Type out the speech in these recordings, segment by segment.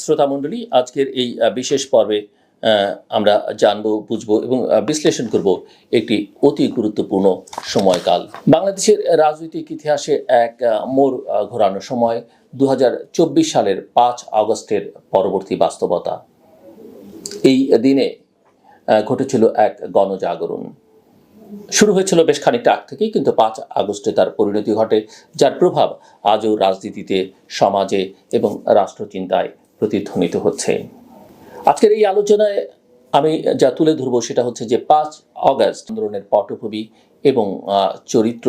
শ্রোতা মণ্ডলী আজকের এই বিশেষ পর্বে আমরা জানব, বুঝব এবং বিশ্লেষণ করব একটি অতি গুরুত্বপূর্ণ সময়কাল। বাংলাদেশের রাজনৈতিক ইতিহাসে এক মোড় ঘোরানো সময় দু হাজার চব্বিশ সালের পাঁচ আগস্টের পরবর্তী বাস্তবতা। এই দিনে ঘটেছিল এক গণজাগরণ। শুরু হয়েছিল বেশ খানিকটা আগ থেকেই, কিন্তু পাঁচ আগস্টে তার পরিণতি ঘটে, যার প্রভাব আজও রাজনীতিতে, সমাজে এবং রাষ্ট্রচিন্তায় প্রতিধ্বনিত হচ্ছে। আজকের এই আলোচনায় আমি যা তুলে ধরবো সেটা হচ্ছে যে পাঁচ অগাস্ট আন্দোলনের পটভূমি এবং চরিত্র,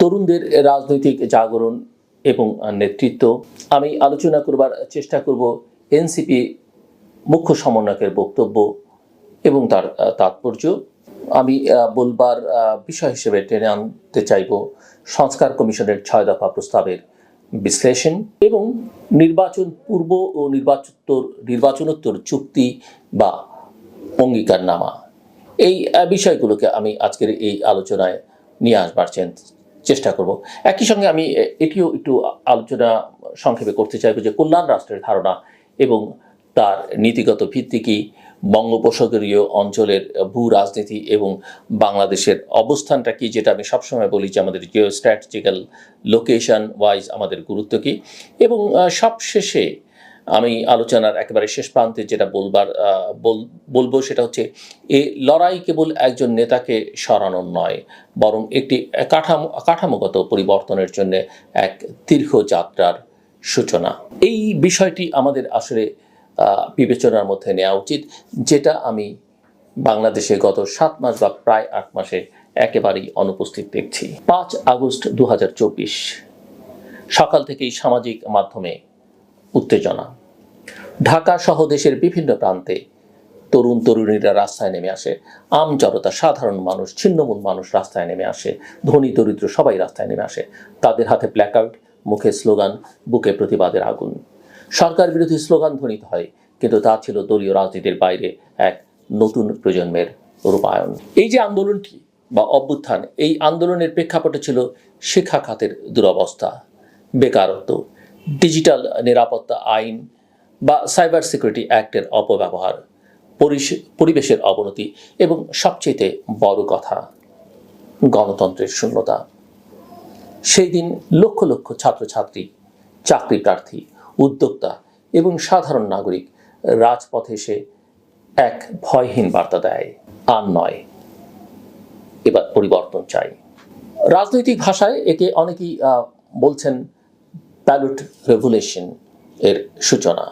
তরুণদের রাজনৈতিক জাগরণ এবং নেতৃত্ব। আমি আলোচনা করবার চেষ্টা করব এনসিপি মুখ্য সমন্বয়কের বক্তব্য এবং তার তাৎপর্য। আমি বলবার বিষয় হিসেবে টেনে আনতে চাইব সংস্কার কমিশনের ছয় দফা প্রস্তাবের বিশ্লেষণ এবং নির্বাচন পূর্ব ও নির্বাচোত্তর, নির্বাচনোত্তর চুক্তি বা অঙ্গীকারনামা। এই বিষয়গুলোকে আমি আজকের এই আলোচনায় নিয়ে আসবার চেষ্টা করব। একই সঙ্গে আমি এটিও একটু আলোচনা সংক্ষেপে করতে চাইব যে কল্যাণ রাষ্ট্রের ধারণা এবং তার নীতিগত ভিত্তি কি বঙ্গোপসাগরীয় অঞ্চলের ভূ রাজনীতি এবং বাংলাদেশের অবস্থানটা কি, যেটা আমি সবসময় বলি যে আমাদের জিও স্ট্র্যাটেজিক্যাল লোকেশন ওয়াইজ আমাদের গুরুত্ব কি? এবং সবশেষে আমি আলোচনার একেবারে শেষ প্রান্তে যেটা বলবার বল- বলব সেটা হচ্ছে এ লড়াই কেবল একজন নেতাকে সরানোর নয়, বরং একটি কাঠামো, কাঠামোগত পরিবর্তনের জন্য এক দীর্ঘ যাত্রার সূচনা। এই বিষয়টি আমাদের আসলে বিবেচনার মধ্যে নেওয়া উচিত, যেটা আমি বাংলাদেশে গত সাত মাস বা প্রায় আট মাসে একেবারেই অনুপস্থিত দেখছি। পাঁচ আগস্ট দু হাজার চব্বিশ, সকাল থেকেই সামাজিক মাধ্যমে উত্তেজনা। ঢাকা সহ দেশের বিভিন্ন প্রান্তে তরুণ তরুণীরা রাস্তায় নেমে আসে, আম জনতা, সাধারণ মানুষ, ছিন্নমূল মানুষ রাস্তায় নেমে আসে, ধনী দরিদ্র সবাই রাস্তায় নেমে আসে। তাদের হাতে প্ল্যাকার্ড মুখে স্লোগান বুকে প্রতিবাদের আগুন। সরকার বিরোধী স্লোগান ধ্বনিত হয়, কিন্তু তা ছিল দলীয় রাজনীতির বাইরে এক নতুন প্রজন্মের রূপায়ণ। এই যে আন্দোলনটি বা অভ্যুত্থান, এই আন্দোলনের প্রেক্ষাপটে ছিল শিক্ষা খাতের দুরবস্থা। বেকারত্ব, ডিজিটাল নিরাপত্তা আইন বা সাইবার সিকিউরিটি অ্যাক্টের অপব্যবহার পরিবেশের অবনতি এবং সবচেয়ে বড় কথা, গণতন্ত্রের শূন্যতা। সেই দিন লক্ষ লক্ষ ছাত্রছাত্রী চাকরি প্রার্থী উদ্যোক্তা এবং সাধারণ নাগরিক রাজপথে এসে এক ভয়হীন বার্তা দেয়, আর নয়। এবার পরিবর্তন চাই। রাজনৈতিক ভাষায় একে অনেকেই বলছেন ব্যালট রেভুলেশন এর সূচনা।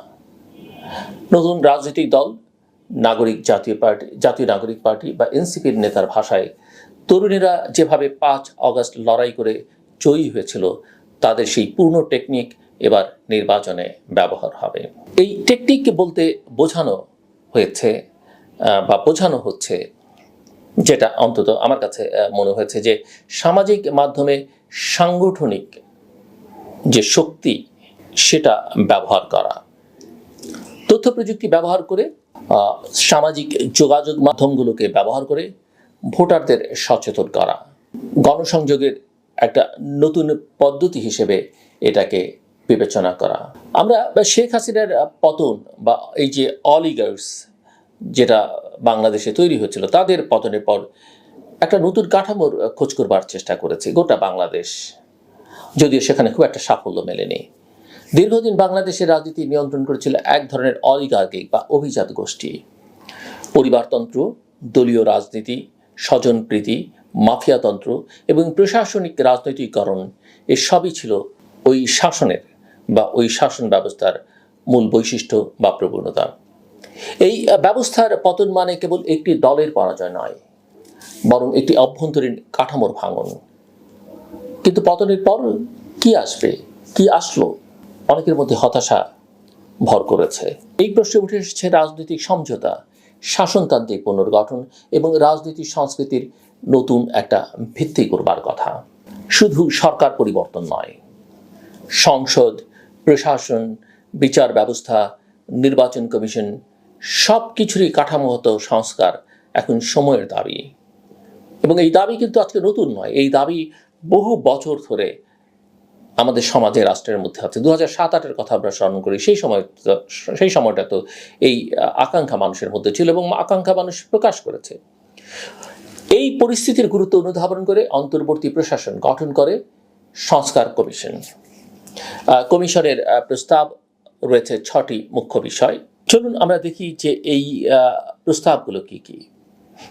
নতুন রাজনৈতিক দল, নাগরিক জাতীয় পার্টি, জাতীয় নাগরিক পার্টি বা এনসিপির নেতার ভাষায় তরুণীরা যেভাবে পাঁচ অগস্ট লড়াই করে জয়ী হয়েছিল, তাদের সেই পূর্ণ টেকনিক এবার নির্বাচনে ব্যবহার হবে। এই টেকনিক বলতে বোঝানো হয়েছে বা বোঝানো হচ্ছে যেটা অন্তত আমার কাছে মনে হয়েছে যে সামাজিক মাধ্যমে সাংগঠনিক যে শক্তি, সেটা ব্যবহার করা। তথ্য প্রযুক্তি ব্যবহার করে সামাজিক যোগাযোগ মাধ্যমগুলোকে ব্যবহার করে ভোটারদের সচেতন করা। গণসংযোগের একটা নতুন পদ্ধতি হিসেবে এটাকে বিবেচনা করা। আমরা শেখ হাসিনার পতন বা এই যে অলিগার্স যেটা বাংলাদেশে তৈরি হয়েছিল তাদের পতনের পর একটা নতুন কাঠামোর খোঁজ করবার চেষ্টা করেছে, গোটা বাংলাদেশ। যদিও সেখানে খুব একটা সাফল্য মেলেনি। দীর্ঘদিন বাংলাদেশের রাজনীতি নিয়ন্ত্রণ করেছিল এক ধরনের অলিগার্কিক বা অভিজাত গোষ্ঠী। পরিবারতন্ত্র, দলীয় রাজনীতি, স্বজনপ্রীতি, মাফিয়াতন্ত্র এবং প্রশাসনিক রাজনৈতিকরণ এ সবই ছিল ওই শাসনের বা ওই শাসন ব্যবস্থার মূল বৈশিষ্ট্য বা প্রবণতা। এই ব্যবস্থার পতন মানে কেবল একটি দলের পরাজয় নয়, বরং একটি অভ্যন্তরীণ কাঠামোর ভাঙন। কিন্তু পতনের পর কি আসবে, কি আসলো, অনেকের মধ্যে হতাশা ভর করেছে। এই প্রশ্নে উঠে এসেছে রাজনৈতিক সমঝোতা, শাসনতান্ত্রিক পুনর্গঠন এবং রাজনীতি সংস্কৃতির নতুন একটা ভিত্তি করবার কথা। শুধু সরকার পরিবর্তন নয়, সংসদ প্রশাসন, বিচার ব্যবস্থা, নির্বাচন কমিশন সব কিছুরই কাঠামোগত সংস্কার এখন সময়ের দাবি। এবং এই দাবি কিন্তু আজকে নতুন নয়, এই দাবি বহু বছর ধরে আমাদের সমাজে, রাষ্ট্রের মধ্যে আছে। দু হাজার সাত আটের কথা আমরা স্মরণ করি, সেই সময়, সেই সময়টা তো এই আকাঙ্ক্ষা মানুষের মধ্যে ছিল এবং আকাঙ্ক্ষা মানুষ প্রকাশ করেছে। এই পরিস্থিতির গুরুত্ব অনুধাবন করে অন্তর্বর্তী প্রশাসন গঠন করে সংস্কার কমিশন। কমিশনের প্রস্তাব রয়েছে ছটি মুখ্য বিষয়। চলুন আমরা দেখি যে এই প্রস্তাবগুলো কি কি।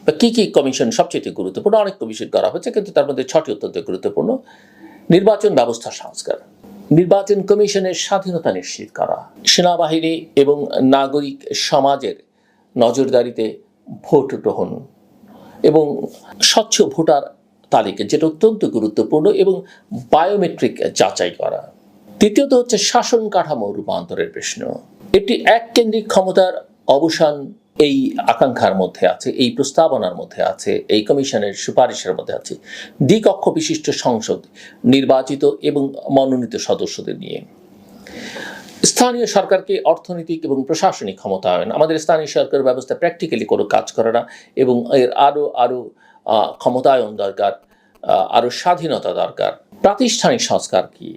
বা কি কি কমিশন সবচেয়ে গুরুত্বপূর্ণ? অনেক কমিশন করা হয়েছে, কিন্তু তার মধ্যে ছটি অত্যন্ত গুরুত্বপূর্ণ। নির্বাচন ব্যবস্থা সংস্কার। নির্বাচন কমিশনের স্বাধীনতা নিশ্চিত করা। সেনাবাহিনী এবং নাগরিক সমাজের নজরদারিতে ভোট গ্রহণ এবং স্বচ্ছ ভোটার তালিকা, যেটা অত্যন্ত গুরুত্বপূর্ণ এবং বায়োমেট্রিক যাচাই করা। তৃতীয়ত হচ্ছে শাসন কাঠামো রূপান্তরের প্রশ্ন। একটি এককেন্দ্রিক ক্ষমতার অবসান এই আকাঙ্ক্ষার মধ্যে আছে, এই প্রস্তাবনার মধ্যে আছে, এই কমিশনের সুপারিশের মধ্যে আছে। দ্বিকক্ষ বিশিষ্ট সংসদ, নির্বাচিত এবং মনোনীত সদস্যদের নিয়ে। স্থানীয় সরকারকে অর্থনৈতিক এবং প্রশাসনিক ক্ষমতায়ন, আমাদের স্থানীয় সরকার ব্যবস্থা প্র্যাকটিক্যালি কোনো কাজ করে না এবং এর আরও আরও ক্ষমতায়ন দরকার আরও স্বাধীনতা দরকার। প্রাতিষ্ঠানিক সংস্কার কি?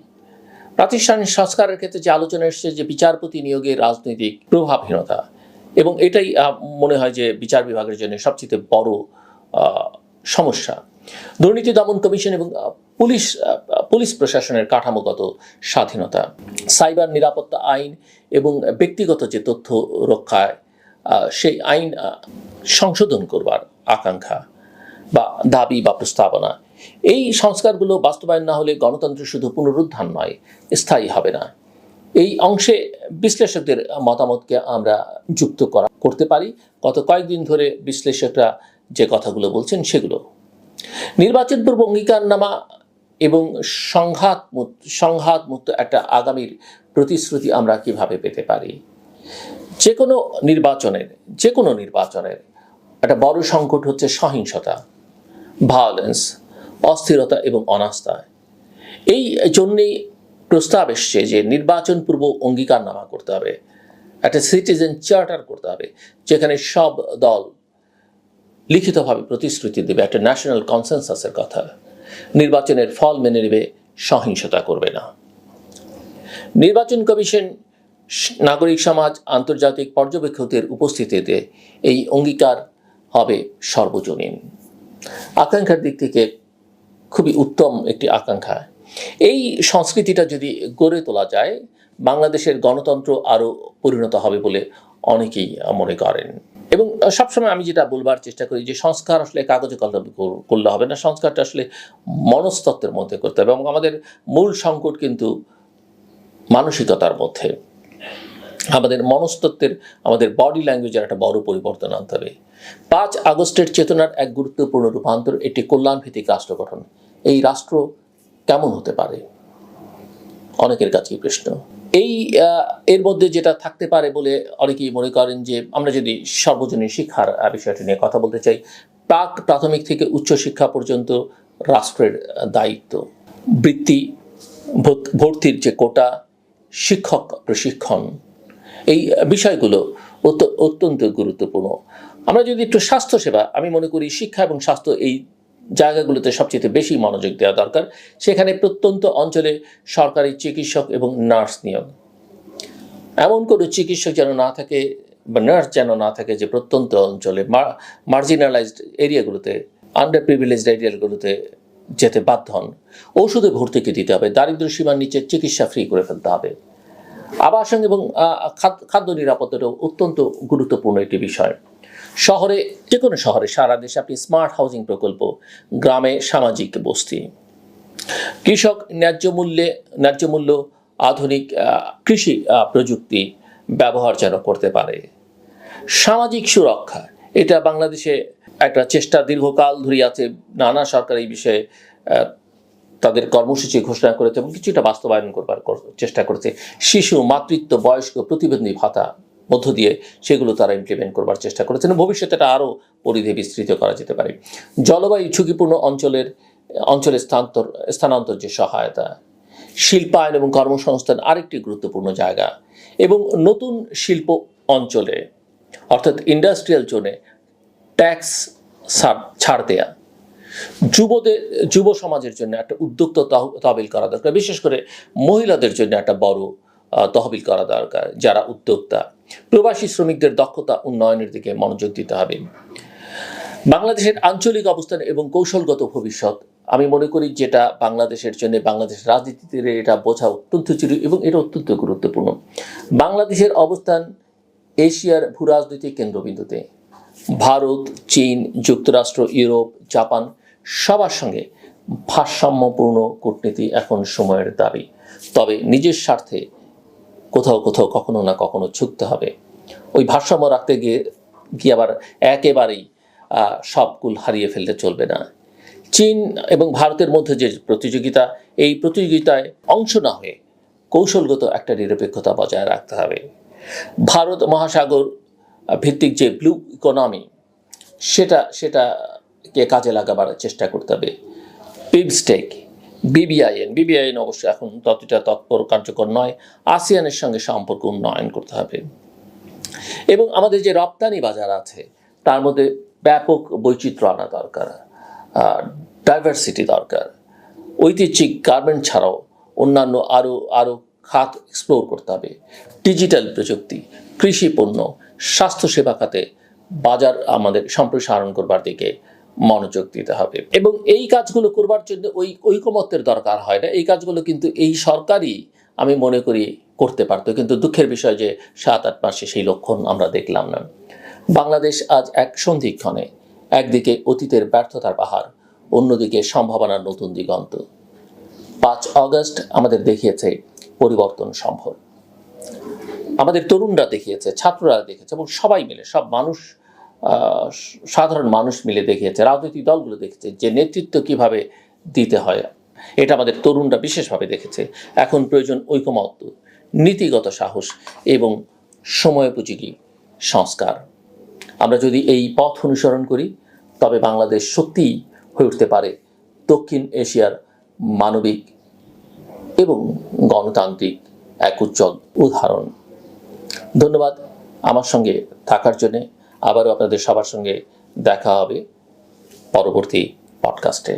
প্রাতিষ্ঠানিক সংস্কারের ক্ষেত্রে যে আলোচনা এসেছে যে বিচারপতি নিয়োগে রাজনৈতিক প্রভাবহীনতা, এবং এটাই মনে হয় যে বিচার বিভাগের জন্য সবচেয়ে বড় সমস্যা। দুর্নীতি দমন কমিশন এবং পুলিশ পুলিশ প্রশাসনের কাঠামোগত স্বাধীনতা, সাইবার নিরাপত্তা আইন এবং ব্যক্তিগত যে তথ্য রক্ষায় সেই আইন সংশোধন করবার আকাঙ্ক্ষা বা দাবি বা প্রস্তাবনা এই সংস্কারগুলো বাস্তবায়ন না হলে গণতন্ত্র শুধু পুনরুদ্ধার নয়, স্থায়ী হবে না। এই অংশে বিশ্লেষকদের মতামতকে আমরা যুক্ত করা করতে পারি। গত কয়েকদিন ধরে বিশ্লেষকরা যে কথাগুলো বলছেন সেগুলো। নির্বাচন পূর্ব অঙ্গীকারনামা এবং সংঘাত মুক্ত সংঘাত মুক্ত একটা আগামীর প্রতিশ্রুতি আমরা কীভাবে পেতে পারি? যে কোনো নির্বাচনের যে কোনো নির্বাচনের একটা বড় সংকট হচ্ছে সহিংসতা ভায়োলেন্স অস্থিরতা এবং অনাস্থা। এই জন্যেই প্রস্তাব এসছে যে নির্বাচন পূর্ব অঙ্গীকারনামা করতে হবে। একটা সিটিজেন চার্টার করতে হবে, যেখানে সব দল লিখিতভাবে প্রতিশ্রুতি দেবে, একটা ন্যাশনাল কনসেনসাসের কথা। নির্বাচনের ফল মেনে নেবে, সহিংসতা করবে না। নির্বাচন কমিশন নাগরিক সমাজ, আন্তর্জাতিক পর্যবেক্ষকদের উপস্থিতিতে এই অঙ্গীকার হবে সর্বজনীন। আকাঙ্ক্ষার দিক থেকে খুবই উত্তম একটি আকাঙ্ক্ষা। এই সংস্কৃতিটা যদি গড়ে তোলা যায়, বাংলাদেশের গণতন্ত্র আরও পরিণত হবে বলে অনেকেই মনে করেন। এবং সবসময় আমি যেটা বলবার চেষ্টা করি যে, সংস্কার আসলে কাগজে কলমে করলে হবে না। সংস্কারটা আসলে মনস্তত্ত্বের মধ্যে করতে হবে এবং আমাদের মূল সংকট কিন্তু মানসিকতার মধ্যে। আমাদের মনস্তত্ত্বের, আমাদের বডি ল্যাঙ্গুয়েজের একটা বড় পরিবর্তন আনতে হবে। পাঁচ আগস্টের চেতনার এক গুরুত্বপূর্ণ রূপান্তর, একটি কল্যাণভিত্তিক রাষ্ট্র গঠন। এই রাষ্ট্র কেমন হতে পারে? অনেকের কাছেই প্রশ্ন। এই এর মধ্যে যেটা থাকতে পারে বলে অনেকেই মনে করেন যে, আমরা যদি সর্বজনীন শিক্ষার বিষয়টি নিয়ে কথা বলতে চাই, প্রাক প্রাথমিক থেকে উচ্চ শিক্ষা পর্যন্ত রাষ্ট্রের দায়িত্ব। বৃত্তি ভর্তির যে কোটা, শিক্ষক প্রশিক্ষণ, এই বিষয়গুলো অত্য- অত্যন্ত গুরুত্বপূর্ণ। আমরা যদি একটু স্বাস্থ্যসেবা, আমি মনে করি শিক্ষা এবং স্বাস্থ্য এই জায়গাগুলোতে সবচেয়ে বেশি মনোযোগ দেওয়া দরকার। সেখানে প্রত্যন্ত অঞ্চলে সরকারি চিকিৎসক এবং নার্স নিয়োগ। এমন কোনো চিকিৎসক যেন না থাকে বা নার্স যেন না থাকে যে প্রত্যন্ত অঞ্চলে মার্জিনালাইজড এরিয়াগুলোতে আন্ডার প্রিভিলেজড এরিয়াগুলোতে যেতে বাধ্য হন। ঔষধে ভর্তিকে দিতে হবে? দারিদ্র সীমার নিচে চিকিৎসা ফ্রি করে ফেলতে হবে। আবাসন এবং খাদ্য নিরাপত্তাটাও অত্যন্ত গুরুত্বপূর্ণ একটি বিষয়। শহরে, যে কোনো শহরে সারা দেশে আপনি স্মার্ট হাউজিং প্রকল্প, গ্রামে সামাজিক বস্তি। কৃষক ন্যায্য মূল্যে, ন্যায্য মূল্য আধুনিক কৃষি প্রযুক্তি ব্যবহার যেন করতে পারে। সামাজিক সুরক্ষা, এটা বাংলাদেশে একটা চেষ্টা দীর্ঘকাল ধরে আছে, নানা সরকার এই বিষয়ে তাদের কর্মসূচি ঘোষণা করেছে এবং কিছুটা বাস্তবায়ন করবার চেষ্টা করেছে। শিশু, মাতৃত্ব, বয়স্ক, প্রতিবন্ধী ভাতা মধ্য দিয়ে সেগুলো তারা ইমপ্লিমেন্ট করবার চেষ্টা করেছেন। ভবিষ্যতে এটা আরও পরিধি বিস্তৃত করা যেতে পারে। জলবায়ু ঝুঁকিপূর্ণ অঞ্চলের অঞ্চলের স্থানান্তর স্থানান্তর যে সহায়তা, শিল্পায়ন এবং কর্মসংস্থান আরেকটি গুরুত্বপূর্ণ জায়গা এবং নতুন শিল্প অঞ্চলে, অর্থাৎ ইন্ডাস্ট্রিয়াল জোনে ট্যাক্স ছাড় দেয়া। যুবদের যুব সমাজের জন্য একটা উদ্যোক্তা তহ- তহবিল করা দরকার। বিশেষ করে মহিলাদের জন্য একটা বড় তহবিল করা দরকার, যারা উদ্যোক্তা। প্রবাসী শ্রমিকদের দক্ষতা উন্নয়নের দিকে মনোযোগ দিতে হবে। বাংলাদেশের আঞ্চলিক অবস্থান এবং কৌশলগত ভবিষ্যৎ, আমি মনে করি যেটা বাংলাদেশের জন্য, বাংলাদেশ রাজনীতিতে এটা বোঝা অত্যন্ত জরুরি এবং এটা অত্যন্ত গুরুত্বপূর্ণ। বাংলাদেশের অবস্থান এশিয়ার ভূরাজনৈতিক কেন্দ্রবিন্দুতে। ভারত, চীন, যুক্তরাষ্ট্র, ইউরোপ, জাপান সবার সঙ্গে ভারসাম্যপূর্ণ কূটনীতি এখন সময়ের দাবি। তবে নিজের স্বার্থে কোথাও কোথাও কখনো না কখনো ঝুঁকতে হবে। ওই ভারসাম্য রাখতে গিয়ে গিয়ে আবার একেবারেই সব কুল হারিয়ে ফেলতে চলবে না। চীন এবং ভারতের মধ্যে যে প্রতিযোগিতা, এই প্রতিযোগিতায় অংশ না হয়ে কৌশলগত একটা নিরপেক্ষতা বজায় রাখতে হবে। ভারত মহাসাগর ভিত্তিক যে ব্লু ইকোনমি, সেটা, সেটাকে কাজে লাগাবার চেষ্টা করতে হবে। পিবস্টেক বিবিআইএন বিবিআইএন অবশ্য এখন ততটা তৎপর, কার্যকর নয়। আসিয়ানের সঙ্গে সম্পর্ক উন্নয়ন করতে হবে। এবং আমাদের যে রপ্তানি বাজার আছে, তার মধ্যে ব্যাপক বৈচিত্র্য আনা দরকার ডাইভার্সিটি দরকার। ঐতিহ্যিক গার্মেন্ট ছাড়াও অন্যান্য আরও আরও খাত এক্সপ্লোর করতে হবে। ডিজিটাল প্রযুক্তি, কৃষি পণ্য, স্বাস্থ্যসেবা খাতে বাজার আমাদের সম্প্রসারণ করবার দিকে মনোযোগ দিতে হবে। এবং এই কাজগুলো করবার জন্য ওই ঐকমত্যের দরকার হয় না। এই কাজগুলো কিন্তু এই সরকারই আমি মনে করি করতে পারতো। কিন্তু দুঃখের বিষয় যে সাত, আট মাসে সেই লক্ষণ আমরা দেখলাম না। বাংলাদেশ আজ এক সন্ধিক্ষণে একদিকে অতীতের ব্যর্থতার পাহাড়, অন্যদিকে সম্ভাবনার নতুন দিগন্ত। পাঁচ অগস্ট আমাদের দেখিয়েছে পরিবর্তন সম্ভব। আমাদের তরুণরা দেখিয়েছে, ছাত্ররা দেখেছে এবং সবাই মিলে, সব মানুষ সাধারণ মানুষ মিলে দেখিয়েছে, রাজনৈতিক দলগুলো দেখেছে যে নেতৃত্ব কীভাবে দিতে হয়। এটা আমাদের তরুণরা বিশেষভাবে দেখেছে। এখন প্রয়োজন ঐকমত্য, নীতিগত সাহস এবং সময়োপযোগী সংস্কার। আমরা যদি এই পথ অনুসরণ করি, তবে বাংলাদেশ সত্যিই হয়ে উঠতে পারে দক্ষিণ এশিয়ার মানবিক এবং গণতান্ত্রিক এক উজ্জ্বল উদাহরণ। ধন্যবাদ আমার সঙ্গে থাকার জন্যে। আবারও আপনাদের সবার সঙ্গে দেখা হবে পরবর্তী পডকাস্টে